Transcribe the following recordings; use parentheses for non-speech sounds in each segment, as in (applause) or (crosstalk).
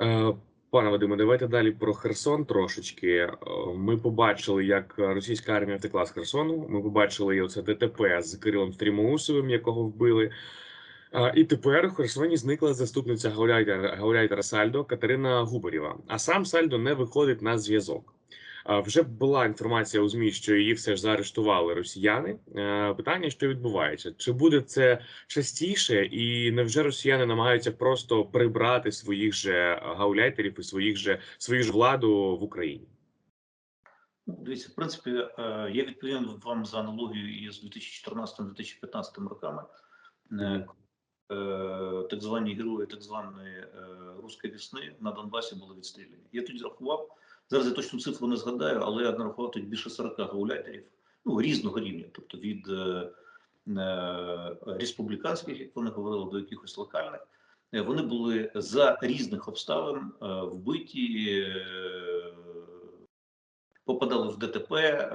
Е, Пане Вадиме, давайте далі про Херсон трошечки. Е, Ми побачили, як російська армія втекла з Херсону. Ми побачили оце ДТП з Кирилом Стрімоусовим, якого вбили. Е, І тепер у Херсоні зникла заступниця гауляйтера Сальдо Катерина Губарєва. А сам Сальдо не виходить на зв'язок. Вже була інформація у змі, що її все ж заарештували росіяни. Е, Питання, що відбувається, чи буде це частіше, і невже росіяни намагаються просто прибрати своїх же гауляйтерів і своїх же свою ж владу в Україні? Дивіться, в принципі, е, я відповім вам за аналогію із 2014-2015 роками. Е, Так звані герої так званої руської весни на Донбасі були відстріляні. Я тоді рахував, зараз я точну цифру не згадаю, але я нарахував тоді більше 40 гауляйтерів ну, різного рівня, тобто від е, е, республіканських, як вони говорили, до якихось локальних. Е, Вони були за різних обставин е, вбиті, е, попадали в ДТП, е,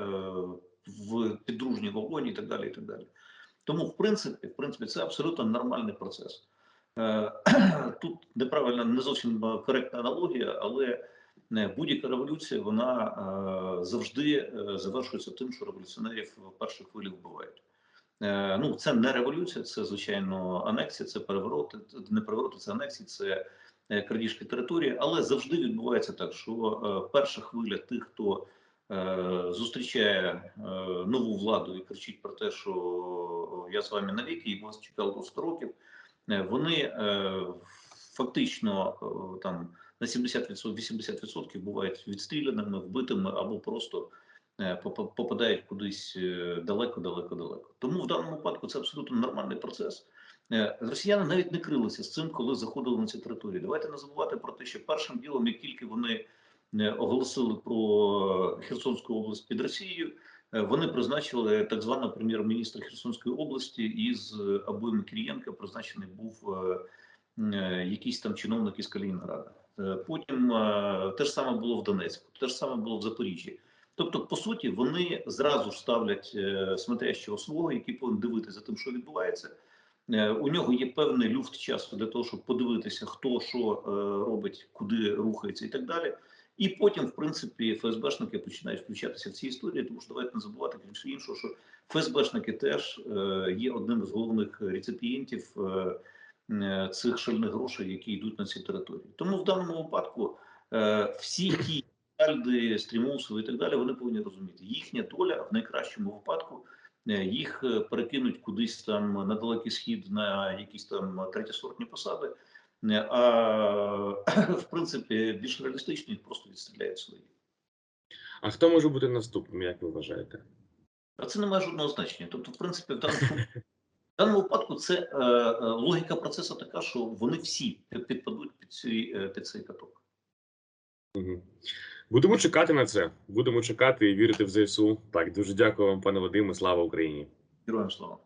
в підружні вогоні і так далі. І так далі. Тому, в принципі, в принципі, це абсолютно нормальний процес. Е, (clears throat) Тут неправильна, не зовсім е, коректна аналогія, але будь-яка революція вона е, завжди е, завершується тим, що революціонерів в першій хвилі вбивають. Е, Ну, це не революція, це звичайно анексія, це перевороти, не перевороти, це анексії, це крадіжки території, але завжди відбувається так, що перша хвиля тих, хто зустрічає нову владу і кричить про те, що я з вами навіки, і вас чекало 100 років. Вони фактично там на 70%, 80% бувають відстріляними, вбитими або просто е, попадають кудись е, далеко, далеко, далеко. Тому в даному випадку це абсолютно нормальний процес. Е, Росіяни навіть не крилися з цим, коли заходили на ці території. Давайте не забувати про те, що першим ділом, як тільки вони е, оголосили про Херсонську область під Росією, вони призначили так званого прем'єр-міністра Херсонської області із Абоєм Кирієнка призначений був якийсь там чиновник із Калінінграда. Е, Потім е, те ж саме було в Донецьку, те ж саме було в Запоріжжі. Тобто, по суті, вони зразу ж ставлять е, смотрящого свого, який повинен дивитися за тим, що відбувається. У нього є певний люфт часу для того, щоб подивитися, хто що робить, куди рухається і так далі. І потім, в принципі, ФСБшники починають включатися в ці історії, тому що давайте не забувати крім іншого, що ФСБшники теж є одним з головних реципієнтів цих шальних грошей, які йдуть на ці території. Тому в даному випадку е, всі ті Альди, Стрімусови і так далі, вони повинні розуміти, їхня доля в найкращому випадку е, їх е, перекинуть кудись там на далекий схід на якісь там третєсортні посади. Е, А (coughs) в принципі більш реалістично їх просто відстріляють свої. А хто може бути наступним, як ви вважаєте? А це не має жодного значення. Тобто, в принципі, в даному, (laughs) в даному випадку це е, е, логіка процесу така, що вони всі підпадуть під цей, е, під цей каток. Будемо чекати на це. Будемо чекати і вірити в ЗСУ. Так, дуже дякую вам, пане Вадиме. Слава Україні. Героям слава.